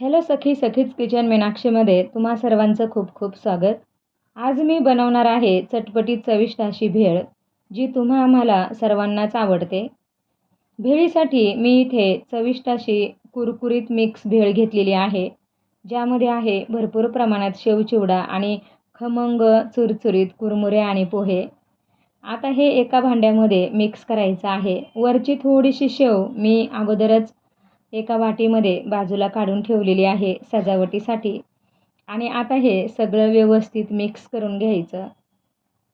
Hello सखी सखीच kitchen मीनाक्षीमध्ये तुम्हा सर्वांचं खूप खूप स्वागत. आज मी बनवणार आहे चटपटीत चविष्ट अशी भेळ जी तुम्हा आम्हाला सर्वांनाच आवडते. भेळीसाठी मी इथे चविष्ट अशी कुरकुरीत मिक्स भेळ घेतलेली आहे ज्यामध्ये आहे भरपूर प्रमाणात शेवचिवडा आणि खमंग चुरचुरीत कुरमुरे आणि पोहे. आता हे एका भांड्यामध्ये मिक्स करायचं आहे. वरची थोडीशी शेव मी अगोदरच एका वाटीमध्ये बाजूला काढून ठेवलेली आहे सजावटीसाठी. आणि आता हे सगळं व्यवस्थित मिक्स करून घ्यायचं.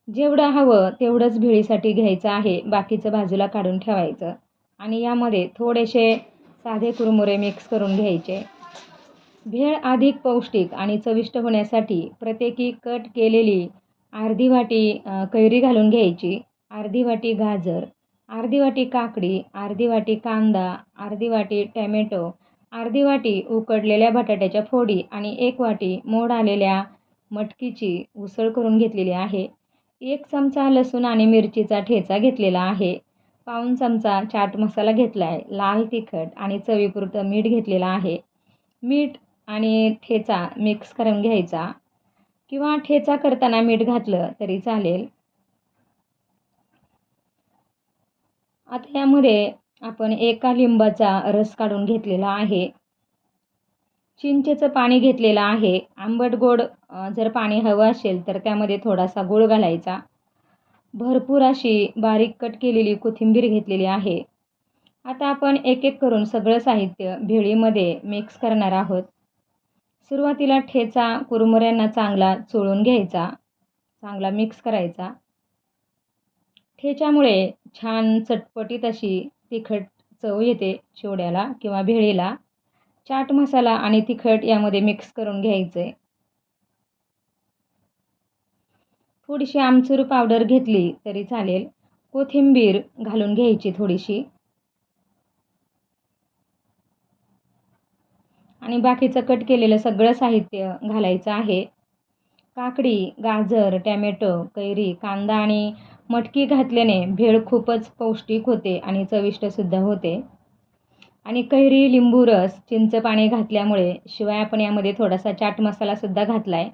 जेवढं हवं तेवढंच भेळीसाठी घ्यायचं आहे बाकीचं बाजूला काढून ठेवायचं. आणि यामध्ये थोडेसे साधे कुरमुरे मिक्स करून घ्यायचे. भेळ अधिक पौष्टिक आणि चविष्ट होण्यासाठी प्रत्येकी कट केलेली अर्धी वाटी कैरी घालून घ्यायची. अर्धी वाटी गाजर अर्धी वाटी काकडी अर्धी वाटी कांदा अर्धी वाटी टॅमॅटो अर्धी वाटी उकडलेल्या बटाट्याच्या फोडी आणि एक वाटी मोड आलेल्या मटकीची उसळ करून घेतलेली आहे. एक चमचा लसूण आणि मिरचीचा ठेचा घेतलेला आहे. पाऊण चमचा चाट मसाला घेतला आहे लाल तिखट आणि चवीपुरतं मीठ घेतलेलं आहे. मीठ आणि ठेचा मिक्स करून घ्यायचा. किंवा ठेचा करताना मीठ घातलं तरी चालेल. आता यामध्ये आपण एका लिंबाचा रस काढून घेतलेला आहे. चिंचेचं पाणी घेतलेलं आहे. आंबट गोड जर पाणी हवं असेल तर त्यामध्ये थोडासा गूळ घालायचा. भरपूर अशी बारीक कट केलेली कोथिंबीर घेतलेली आहे. आता आपण एक एक करून सगळं साहित्य भेळीमध्ये मिक्स करणार आहोत. सुरुवातीला ठेचा कुरमुऱ्यांना चांगला चोळून घ्यायचा. चांगला मिक्स करायचा. ठेच्यामुळे छान चटपटीत अशी तिखट चव येते चिवड्याला किंवा भेळीला. चाट मसाला आणि तिखट यामध्ये मिक्स करून घ्यायचं. आहे थोडीशी आमचूर पावडर घेतली तरी चालेल. कोथिंबीर घालून घ्यायची थोडीशी. आणि बाकीचं कट केलेलं सगळं साहित्य घालायचं आहे. काकडी गाजर टॅमॅटो कैरी कांदा आणि मटकी घातल्याने भेळ खूपच पौष्टिक होते आणि चविष्टसुद्धा होते. आणि कैरी लिंबू रस चिंच पाणी घातल्यामुळे शिवाय आपण यामध्ये थोडासा चाट मसालासुद्धा घातला आहे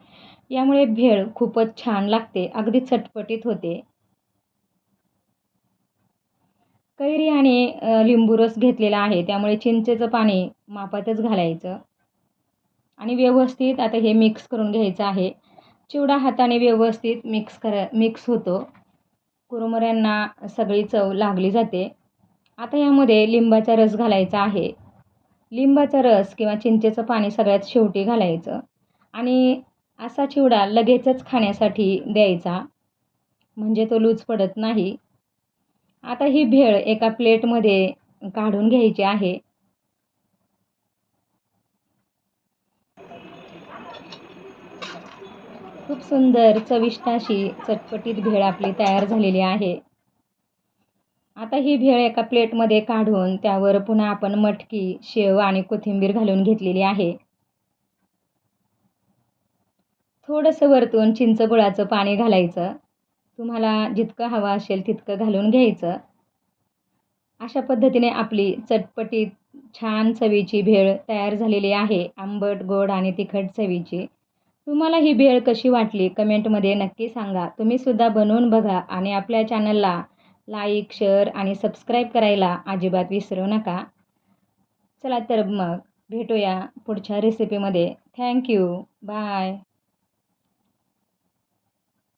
यामुळे भेळ खूपच छान लागते अगदी चटपटीत होते. कैरी आणि लिंबू रस घेतलेला आहे त्यामुळे चिंचेचं पाणी मापातच घालायचं. आणि व्यवस्थित आता हे मिक्स करून घ्यायचं आहे. चिवडा हाताने व्यवस्थित मिक्स कर मिक्स होतो. कुरमुऱ्यांना सगळी चव लागली जाते. आता यामध्ये लिंबाचा रस घालायचा आहे. लिंबाचा रस किंवा चिंचेचं पाणी सगळ्यात शेवटी घालायचं आणि असा चिवडा लगेचच खाण्यासाठी द्यायचा. म्हणजे तो लूज पडत नाही. आता ही भेळ एका प्लेटमध्ये काढून घ्यायची आहे. खूप सुंदर चविष्ट अशी चटपटीत भेळ आपली तयार झालेली आहे. आता ही भेळ एका प्लेटमध्ये काढून त्यावर पुन्हा आपण मटकी शेव आणि कोथिंबीर घालून घेतलेली आहे. थोडंसं वरतून चिंचगुळाचं पाणी घालायचं. तुम्हाला जितकं हवं असेल तितकं घालून घ्यायचं. अशा पद्धतीने आपली चटपटीत छान चवीची भेळ तयार झालेली आहे. आंबट गोड आणि तिखट चवीची. तुम्हाला ही भेळ कशी वाटली? कमेंटमध्ये नक्की सांगा. तुम्हीसुद्धा बनवून बघा आणि आपल्या चॅनलला लाईक शेअर आणि सबस्क्राईब करायला अजिबात विसरू नका. चला तर मग भेटूया पुढच्या रेसिपीमध्ये थँक्यू बाय